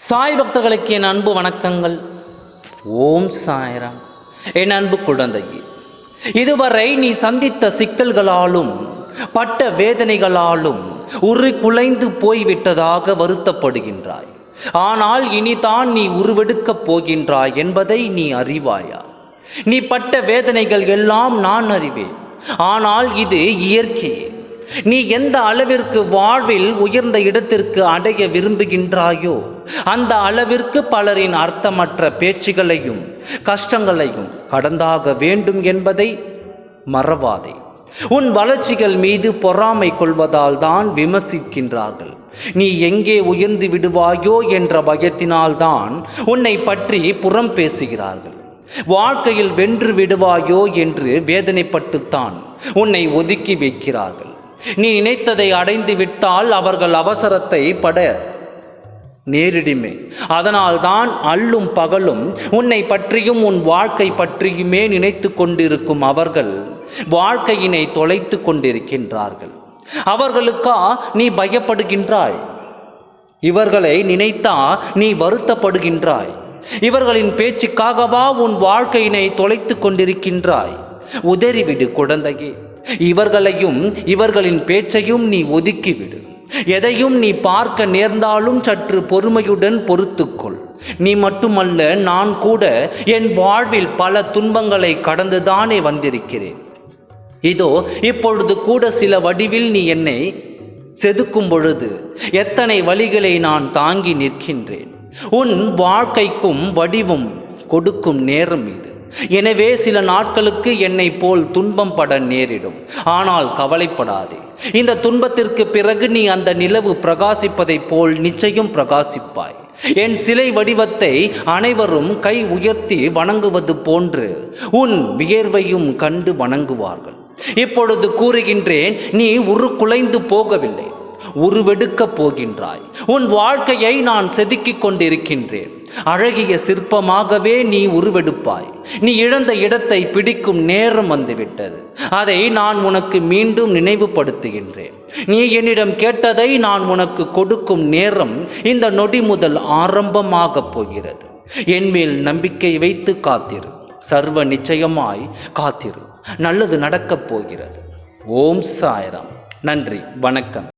சாய் பக்தர்களுக்கு என் அன்பு வணக்கங்கள். ஓம் சாய்ராம். என் அன்பு குழந்தையே இதுவரை நீ சந்தித்த சிக்கல்களாலும் பட்ட வேதனைகளாலும் உரு குலைந்து போய்விட்டதாக வருத்தப்படுகின்றாய். ஆனால் இனிதான் நீ உருவெடுக்கப் போகின்றாய் என்பதை நீ அறிவாயா? நீ பட்ட வேதனைகள் எல்லாம் நான் அறிவேன். ஆனால் இது இயற்கையே. நீ எந்த அளவிற்கு வாழ்வில் உயர்ந்த இடத்திற்கு அடைய விரும்புகின்றாயோ அந்த அளவிற்கு பலரின் அர்த்தமற்ற பேச்சுகளையும் கஷ்டங்களையும் கடந்தாக வேண்டும் என்பதை மறவாதே. உன் வளர்ச்சிகள் மீது பொறாமை கொள்வதால் தான் விமர்சிக்கின்றார்கள். நீ எங்கே உயர்ந்து விடுவாயோ என்ற பயத்தினால்தான் உன்னை பற்றி புறம் பேசுகிறார்கள். வாழ்க்கையில் வென்று விடுவாயோ என்று வேதனைப்பட்டுத்தான் உன்னை ஒதுக்கி வைக்கிறார்கள். நீ நினைத்ததை அடைந்து விட்டால் அவர்கள் அவசரத்தை பட நேரிடுமே. அதனால்தான் அல்லும் பகலும் உன்னை பற்றியும் உன் வாழ்க்கை பற்றியுமே நினைத்து கொண்டிருக்கும் அவர்கள் வாழ்க்கையினை தொலைத்து கொண்டிருக்கின்றார்கள். அவர்களுக்கா நீ பயப்படுகின்றாய்? இவர்களை நினைத்தா நீ வருத்தப்படுகின்றாய். இவர்களின் பேச்சுக்காகவா உன் வாழ்க்கையினை தொலைத்து கொண்டிருக்கின்றாய்? உதறிவிடு குழந்தையே. இவர்களையும் இவர்களின் பேச்சையும் நீ ஒதுக்கிவிடு. எதையும் நீ பார்க்க நேர்ந்தாலும் சற்று பொறுமையுடன் பொறுத்துக்கொள். நீ மட்டுமல்ல நான் கூட என் வாழ்வில் பல துன்பங்களை கடந்துதானே வந்திருக்கிறேன். இதோ இப்பொழுது கூட சில வடிவில் நீ என்னை செதுக்கும் பொழுது எத்தனை வழிகளை நான் தாங்கி நிற்கின்றேன். உன் வாழ்க்கைக்கும் வடிவும் கொடுக்கும் நேரம் இது. எனவே சில நாட்களுக்கு என்னை போல் துன்பம் பட நேரிடும். ஆனால் கவலைப்படாதே. இந்த துன்பத்திற்கு பிறகு நீ அந்த நிலவு பிரகாசிப்பதைப் போல் நிச்சயம் பிரகாசிப்பாய். என் சிலை வடிவத்தை அனைவரும் கை உயர்த்தி வணங்குவது போன்று உன் வியர்வையும் கண்டு வணங்குவார்கள். இப்பொழுது கூறுகின்றேன் நீ உருக்குலைந்து போகவில்லை. உருவெடுக்கப் போகின்றாய். உன் வாழ்க்கையை நான் செதுக்கிக் கொண்டிருக்கின்றேன். அழகிய சிற்பமாகவே நீ உருவெடுப்பாய். நீ இழந்த இடத்தை பிடிக்கும் நேரம் வந்துவிட்டது. அதை நான் உனக்கு மீண்டும் நினைவுபடுத்துகின்றேன். நீ என்னிடம் கேட்டதை நான் உனக்கு கொடுக்கும் நேரம் இந்த நொடி முதல் ஆரம்பமாகப் போகிறது. என்மேல் நம்பிக்கை வைத்து காத்திரு. சர்வ நிச்சயமாய் காத்திரு. நல்லது நடக்கப் போகிறது. ஓம் சாய்ராம். நன்றி. வணக்கம்.